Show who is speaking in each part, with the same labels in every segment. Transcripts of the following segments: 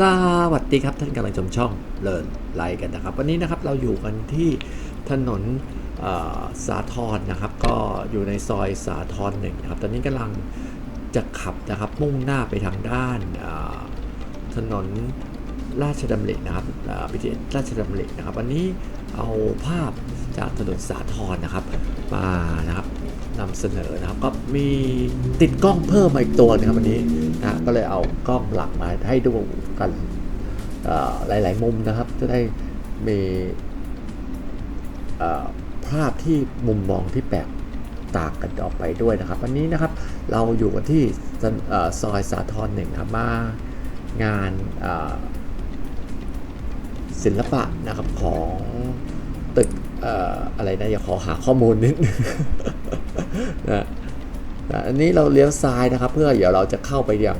Speaker 1: สวัสดีครับท่านกำลังชมช่องเลินไลกันนะครับ วันนี้นะครับเราอยู่กันที่ถนนสาทรนะครับ ก็อยู่ในซอยสาทรหนึ่งครับ ตอนนี้กำลังจะขับนะครับมุ่งหน้าไปทางด้านถนน ราชดำรินะครับพิธีราชดำรินะครับ วันนี้เอาภาพจากถนนสาทรนะครับ มานะครับนำเสนอนะครับ ก็มีติดกล้องเพิ่มมาอีกตัวนะครับวันนี้นะก็เลยเอากล้องหลักมาให้ดูกันหลาย ๆ มุมนะครับ จะได้มีภาพที่มุมมองที่แปลกต่างกันออกไปด้วยนะครับ วันนี้นะครับเราอยู่กันที่ซอยสาทรหนึ่งครับมางาน ศิลปะนะครับของตึกออะไรนะอย่าขอหาข้อมูลนิดนึงนะอันนี้เราเลี้ยวซ้ายนะครับ เพื่อเดี๋ยวเราจะเข้าไปยัง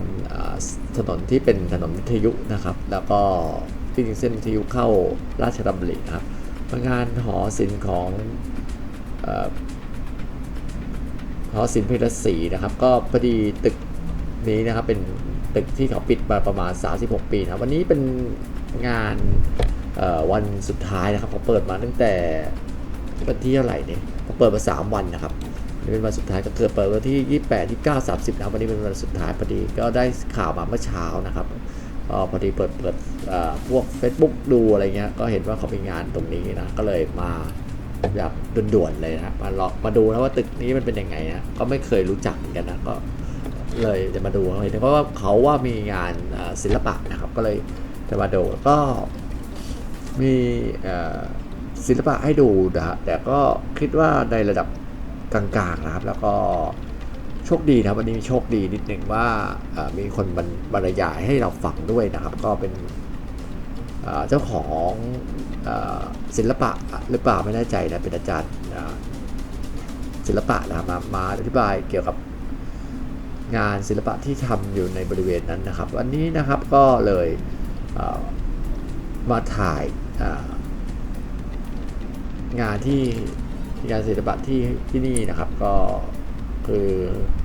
Speaker 1: ถนนที่เป็นถนนวิทยุนะครับ แล้วก็ที่จริงเส้นวิทยุเข้าราชดำรินะครับงานหอศิลป์ของอหอศิลป์เพชรศรีนะครับ ก็พอดีตึกนี้นะครับเป็นตึกที่เขาปิดมาประมาณ 36 ปีนะครับวันนี้เป็นงาน วันสุดท้ายนะครับเขาเปิดมาตั้งแต่วันที่เท่าไหร่เนี่ยเขาเปิดมา3วันนะครับนี่เป็นวันสุดท้ายก็เกิดเปิดวันที่ 28 29 30นะครับวันนี้เป็นวันสุดท้ายพอดีก็ได้ข่าวมาเมื่อเช้านะครับก็พอดีเปิดเปิดพวก Facebook ดูอะไรเงี้ยก็เห็นว่าเขามีงานตรงนี้นะก็เลยมาอยากด่วนๆเลยนะมาลองมาดูนะว่าตึกนี้มันเป็นยังไงนะก็ไม่เคยรู้จักเหมือนกันนะก็เลยจะมาดูเลยเพราะว่าเขาว่ามีงานศิลปะนะครับก็เลยจะมาดูก็ มีศิลปะให้ดูนะฮะแต่ก็คิดว่าในระดับกลางๆนะครับ แล้วก็โชคดีนะวันนี้มีโชคดีนิดหนึ่งว่ามีคนบรรบรยายให้เราฟังด้วยนะครับ ก็เป็นเจ้าของศิลปะหรือเปล่าไม่แน่ใจนะเป็นอาจารย์ศิลปะนะมามาอธิบายเกี่ยวกับงานศิลปะที่ทำอยู่ในบริเวณนั้นนะครับ วันนี้นะครับก็เลย มาถ่ายงานที่งานศิลปะที่ที่นี่นะครับ ก็คือ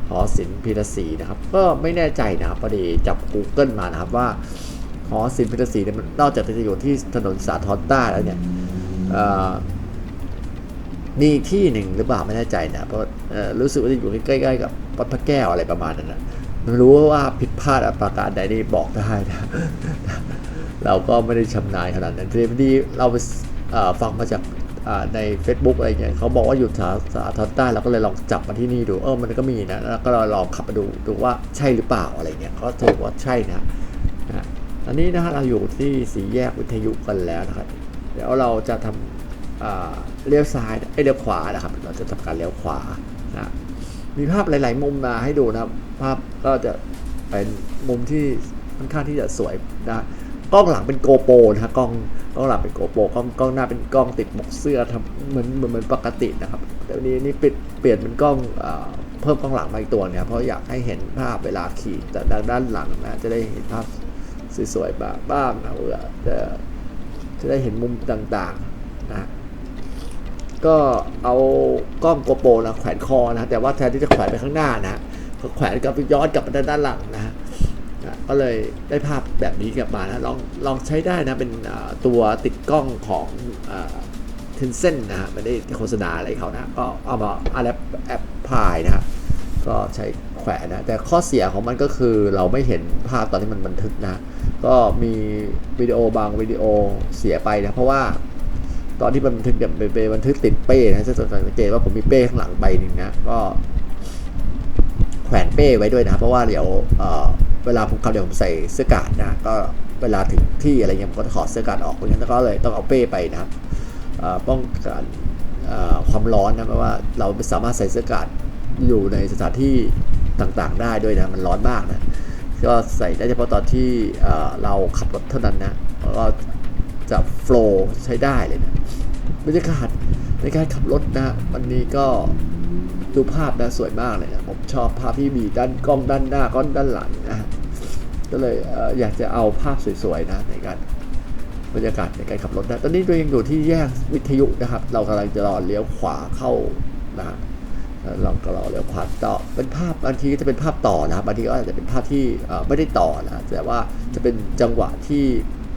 Speaker 1: หอศิลป์พิรศรีนะครับ ก็ไม่แน่ใจนะครับพอดีจับ Google มานะครับว่าหอศิลป์พิรศรีเนี่ยมันนอกจากจะอยู่ที่ถนนสาทรใต้แล้วเนี่ยเอ่อมีที่หนึ่งหรือเปล่าไม่แน่ใจนะเพราะรู้สึกว่าจะอยู่ใกล้ๆกับวัดพระแก้วอะไรประมาณนั้นนะไม่รู้ว่าผิดพลาดประการใดนี่บอกได้นะ เราก็ไม่ได้ชำนาญขนาดนั้นทีนี้เราไปฟังมาจากใน Facebook อะไรเงี้ยเขาบอกว่าอยู่สาสาทรใต้เราก็เลยลองจับมาที่นี่ดูเออมันก็มีนะแล้วก็ลองขับมาดูดูว่าใช่หรือเปล่าอะไรเงี้ยก็ถือว่าใช่นะนะอันนี้นะฮะเราอยู่ที่สีแยกวิทยุกันแล้วนะครับเดี๋ยวเราจะทำเลี้ยวซ้ายไอ้เลี้ยวขวานะครับ เราจะทำการเลี้ยวขวานะมีภาพหลาย ๆ มุมมาให้ดูนะครับ ภาพก็จะเป็นมุมที่ค่อนข้างที่จะสวยนะ กล้องหลังเป็นโกโปรนะฮะกล้องกล้องหลังเป็นโกโปรกล้องกล้องหน้าเป็นกล้องติดหมวกเสื้อทำเหมือนเหมือนเหมือนปกตินะครับแต่วันนี้นี่เปลี่ยนเปลี่ยนเป็นกล้องเพิ่มกล้องหลังมาอีกตัวเนี่ยเพราะอยากให้เห็นภาพเวลาขี่แต่ด้านหลังนะจะได้เห็นภาพสวยๆบ้างบ้างนะเพื่อจะจะได้เห็นมุมต่างๆนะก็เอากล้องโกโปรนะแขวนคอนะแต่ว่าแทนที่จะแขวนไปข้างหน้านะแขวนกลับไปย้อนกลับไปด้านหลังนะก็เลยได้ภาพ แบบนี้กลับมานะลองลองใช้ได้นะเป็นตัวติดกล้องของเทนเซ็นนะฮะไม่ได้โฆษณาอะไรเขานะก็เอามาอะไรแอปพลายนะฮะก็ใช้แขวนนะแต่ข้อเสียของมันก็คือเราไม่เห็นภาพตอนที่มันบันทึกนะ ก็มีวิดีโอบางวิดีโอเสียไปนะเพราะว่าตอนที่มันบันทึกเนี่ยเป็นเป็นบันทึกติดเป้นะจะสังเกตว่าผมมีเป้ข้างหลังใบหนึ่งนะก็แขวนเป้ไว้ด้วยนะเพราะว่าเดี๋ยว เวลาผมขับเดี๋ยวผมใส่เสื้อกาดนะก็เวลาถึงที่อะไรเงี้ยผมก็ถอดเสื้อกาดออกเพราะฉะนั้นก็เลยต้องเอาเป้ไปนะครับป้องกันความร้อนนะเพราะว่าเราสามารถใส่เสื้อกาดอยู่ในสถานที่ต่างๆ ได้ด้วยนะมันร้อนมากนะก็ใส่ได้เฉพาะตอนที่เราขับรถเท่านั้นนะแล้วก็จะโฟล์ใช้ได้เลยนะบรรยากาศในการขับรถนะวันนี้ก็ดูภาพนะสวยมากเลยนะผมชอบภาพที่มีด้านกล้องด้านหน้าก้อนด้านหลังนะ ก็เลยอยากจะเอาภาพสวยๆนะในการบรรยากาศในการขับรถนะตอนนี้ตัวเองอยู่ที่แยกวิทยุนะครับ เรากำลังจะรอเลี้ยวขวาเข้านะล้วเราก็รอเลี้ยวขวาต่อเป็นภาพบางทีก็จะเป็นภาพต่อนะครับบางทีก็อาจจะเป็นภาพที่ไม่ได้ต่อนะแต่ว่าจะเป็นจังหวะที่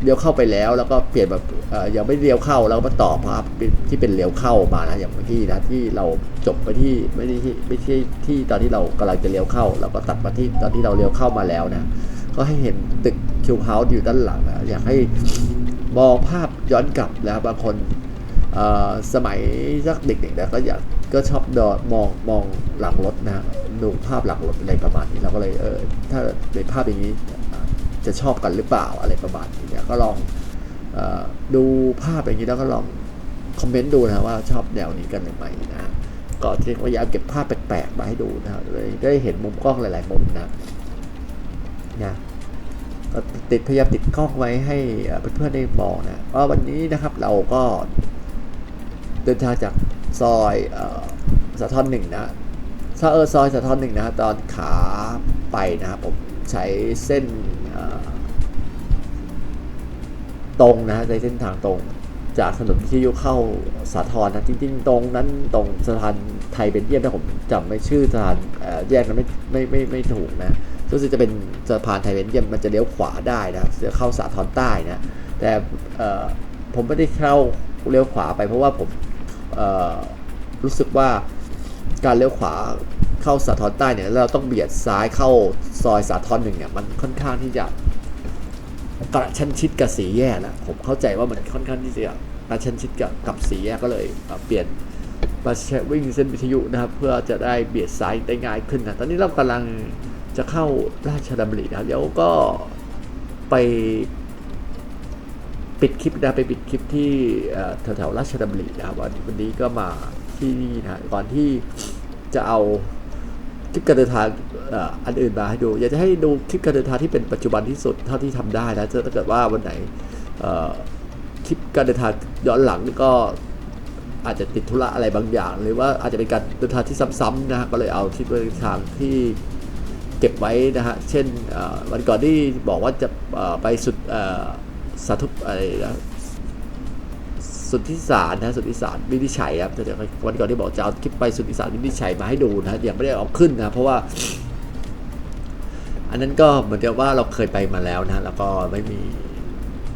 Speaker 1: เลี้ยวเข้าไปแล้ว แล้วก็เปลี่ยนแบบเอ่อยังไม่เลี้ยวเข้าแล้วมาต่อภาพที่เป็นเลี้ยวเข้ามานะอย่างเมื่อกี้นะที่เราจบไปที่ไม่ได้ที่ไม่ใช่ที่ตอนที่เรากำลังจะเลี้ยวเข้า แล้วก็ตัดมาที่ตอนที่เราเลี้ยวเข้ามาแล้วนะ ก็ให้เห็นตึกคิวเฮาส์อยู่ด้านหลังนะอยากให้มองภาพย้อนกลับนะบางคนสมัยสักเด็กๆนะก็อยากก็ชอบดอมองมองหลังรถนะดูภาพหลังรถอะไรประมาณนี้เราก็เลยเออถ้าเป็นภาพอย่างนี้จะชอบกันหรือเปล่าอะไรประมาณนี้เนี่ยก็ลองออดูภาพอย่างนี้แล้วก็ลองคอมเมนต์ดูนะว่าชอบแนวนี้กันหรือไม่นะก็ที่พยายามเก็บภาพแปลกๆมาให้ดูนะเลยได้เห็นมุมกล้องหลายๆมุมนะ นะก็ติดพยายามติดกล้องไว้ให้เพื่อนๆได้มองนะก็วันนี้นะครับเราก็เดินทางจากซอยออสะท้อนหนึ่งนะซอยเออซอยสะท้อนหนึ่งนะตอนขาไปนะครับผมใช้เส้นตรงนะใช้เส้นทางตรง จากถนนวิทยุเข้าสาทรนะจริงๆ ตรงนั้นตรงสะพานไทยเป็นเยี่ยมถ้าผมจำไม่ชื่อสะพานแยกนั้นไม่ไม่ไม่ไม่ถูกนะ รู้สึกจะเป็นสะพานไทยเป็นเยี่ยมมันจะเลี้ยวขวาได้นะจะเข้าสาทรใต้นะแต่ผมไม่ได้เข้าเลี้ยวขวาไปเพราะว่าผมรู้สึกว่าการเลี้ยวขวาเข้าสาทรใต้เนี่ยเราต้องเบียดซ้ายเข้าซอยสาทรหนึ่งเนี่ยมันค่อนข้างที่จะกระชั้นชิดกับสีแยกนะผมเข้าใจว่ามันค่อนข้างที่จะกระชั้นชิดกับกับสีแยกก็เลยเอ่อเปลี่ยนมาใช้วิ่งเส้นวิทยุนะครับ เพื่อจะได้เบียดซ้ายได้ง่ายขึ้นนะตอนนี้เรากำลัง จะเข้าราชดำรินะเดี๋ยวก็ไปปิดคลิปนะไปปิดคลิปที่แถวๆราชดำรินะครับวันนี้ก็มาที่นี่นะก่อนที่จะเอาคลิปการเดินทางอันอื่นมาให้ดู อยากจะให้ดูคลิปการเดินทางที่เป็นปัจจุบันที่สุดเท่าที่ทำได้นะถ้าเกิดว่าวันไหนคลิปการเดินทางย้อนหลังนี่ก็อาจจะติดธุระอะไรบางอย่าง หรือว่าอาจจะเป็นการเดินทางที่ซ้ำๆนะฮะก็เลยเอาคลิปเดินทางที่ เก็บไว้นะฮะ เช่นวันก่อนที่บอกว่าจะไปสุดสาธุอะไรนะสุดที่สารนะสุดที่สารวินิจฉัยครับแต่เดี๋ยววันก่อนที่บอกจะเอาคลิปไปสุดที่สารวินิจฉัยมาให้ดูนะยังไม่ได้เอาขึ้นนะเพราะว่า อันนั้นก็เหมือนกับว่าเราเคยไปมาแล้วนะแล้วก็ไม่มี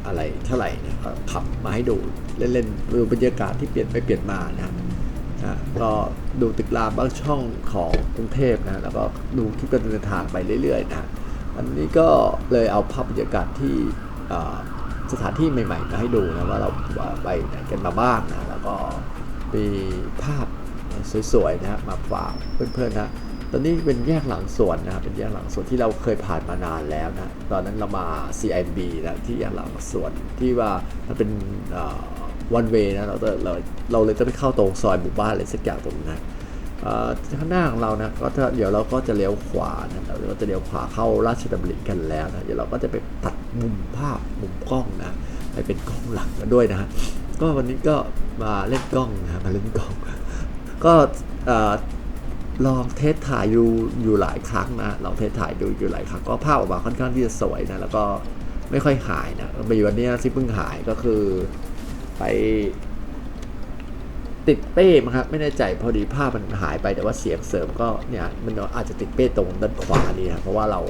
Speaker 1: อะไรเท่าไหร่นะก็ขับมาให้ดูเล่นๆดูบรรยากาศที่เปลี่ยนไปเปลี่ยนมานะ นะก็ดูตึกรามบางช่องของกรุงเทพนะแล้วก็ดูคลิปการเดินทางไปเรื่อยๆนะอันนี้ก็เลยเอาภาพบรรยากาศที่สถานที่ใหม่ๆมาให้ดูนะว่าเราไปไหนกันมาบ้างนะแล้วก็มีภาพสวยๆนะมาฝากเพื่อนๆนะตอนนี้เป็นแยกหลังสวนนะเป็นแยกหลังสวนที่เราเคยผ่านมานานแล้วนะตอนนั้นเรามา CIB นะที่แยกหลังสวนที่ว่ามันเป็น วันเวนะเราเราเราเลยจะไปเข้าตรงซอยหมู่บ้านอะไรสักอย่างตรงนั้นข้างหน้าของเรานะก็จะเดี๋ยวเราก็จะเลี้ยวขวานะเราจะเลี้ยวขวาเข้าราชดำริกันแล้วนะเดี๋ยวเราก็จะไปตัดมุมภาพมุมกล้องนะไปเป็นกล้องหลังกันด้วยนะฮะก็วันนี้ก็มาเล่นกล้องนะมาเล่นกล้อง ก็ลองเทสถ่ายดูอยู่หลายครั้งนะลองเทสถ่ายดูอยู่หลายครั้งก็ภาพออกมาค่อนข้างที่จะสวยนะแล้วก็ไม่ค่อยหายนะมีวันนี้ที่เพิ่งหายก็คือ ไปติดเป้มั้งครับไม่แน่ใจพอดีภาพมันหายไปแต่ว่าเสียงเสริมก็เนี่ยมันอาจจะติดเป้ตรงด้านขวานี่นะเพราะว่าเรา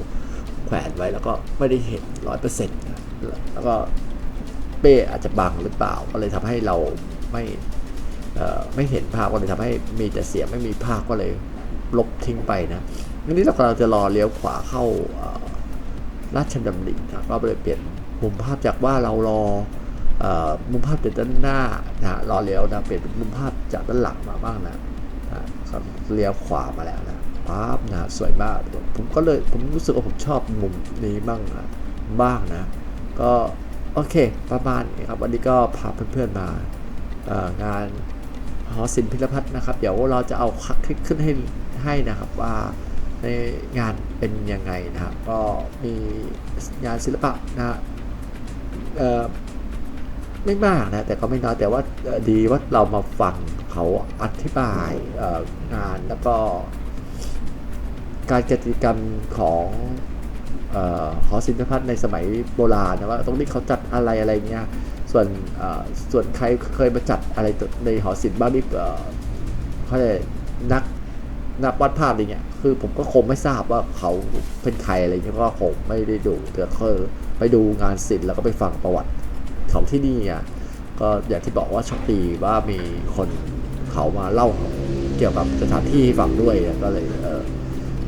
Speaker 1: แขวนไว้แล้วก็ไม่ได้เห็นร้อยเปอร์เซ็นต์แล้วก็เป้อาจจะบังหรือเปล่า ก็เลยทำให้เราไม่ไม่เห็นภาพก็เลยทำให้มีแต่เสียงไม่มีภาพก็เลยลบทิ้งไปนะทีนี้เรากำลังจะรอเลี้ยวขวาเข้าราชดำรินะก็เลยเปลี่ยนมุมภาพจากว่าเรารอ มุมภาพจากด้านหน้านะฮะรอเลี้ยวนะเปลี่ยนเป็นมุมภาพจากด้านหลังมาบ้างนะนะครับเลี้ยวขวามาแล้วนะปั๊บนะสวยมาก ผมก็เลยผมรู้สึกว่าผมชอบมุมนี้บ้างนะบ้างนะ ก็โอเคประมาณนี้ครับวันนี้ก็พาเพื่อนๆมางานหอศิลป์พิรพัฒน์นะครับ เดี๋ยวเราจะเอาคลิปขึ้นให้ให้นะครับว่าในงานเป็นยังไงนะครับก็มีงานศิลปะนะฮะเอ่อ ไม่มากนะ แต่ก็ไม่น้อยแต่ว่าดีว่าเรามาฟังเขาอธิบายงานแล้วก็ การกิจกรรมของหอศิลปพัฒน์ในสมัยโบราณนะว่าตรงนี้เขาจัดอะไรอะไรเงี้ยส่วนส่วนใครเคยมาจัดอะไรในหอศิลป์บ้างนี่เขาเรียกนักนักวาดภาพอะไรเงี้ยคือผมก็คงไม่ทราบว่าเขาเป็นใครอะไรเงี้ยก็คงไม่ได้ดูแต่คือไปดูงานศิลป์แล้วก็ไปฟังประวัติ ของที่นี่อะก็อย่างที่บอกว่าโชคดีว่ามีคนเขามาเล่าเกี่ยวกับสถานที่ฟังด้วยก็เลยเออ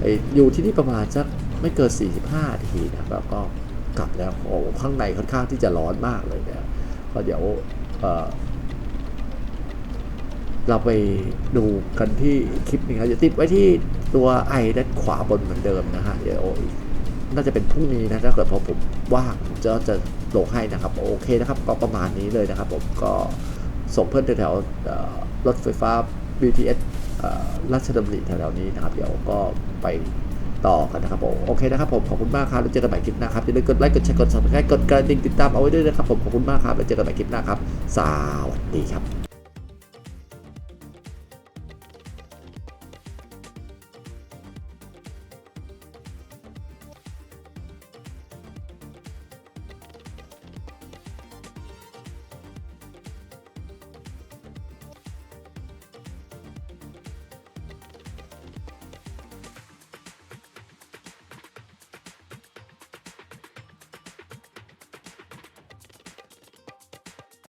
Speaker 1: ไออยู่ที่นี่ประมาณสักไม่เกิน 45นาทีนะแล้วก็กลับแล้วโอ้ข้างในค่อนข้างที่จะร้อนมากเลยเนี่ยก็เดี๋ยวเออเราไปดูกันที่คลิปนี้ครับจะติดไว้ที่ตัวไอด้านขวาบนเหมือนเดิมนะฮะเดี๋ยวน่าจะเป็นพรุ่งนี้นะถ้าเกิดพอผมว่างผมจะจะ ลงให้นะครับโอเคนะครับก็ประมาณนี้เลยนะครับ ผมก็ส่งเพื่อนแถวๆรถไฟฟ้า BTS ราชดำริแถวๆนี้นะครับ เดี๋ยวก็ไปต่อกันนะครับผมโอเคนะครับผมขอบคุณมากครับแล้วเจอกันใหม่คลิปหน้าครับอย่าลืมกดไลค์กดแชร์กด subscribe กดกระดิ่งติดตามเอาไว้ด้วยนะครับผมขอบคุณมากครับแล้วเจอกันใหม่คลิปหน้าครับ สวัสดีครับ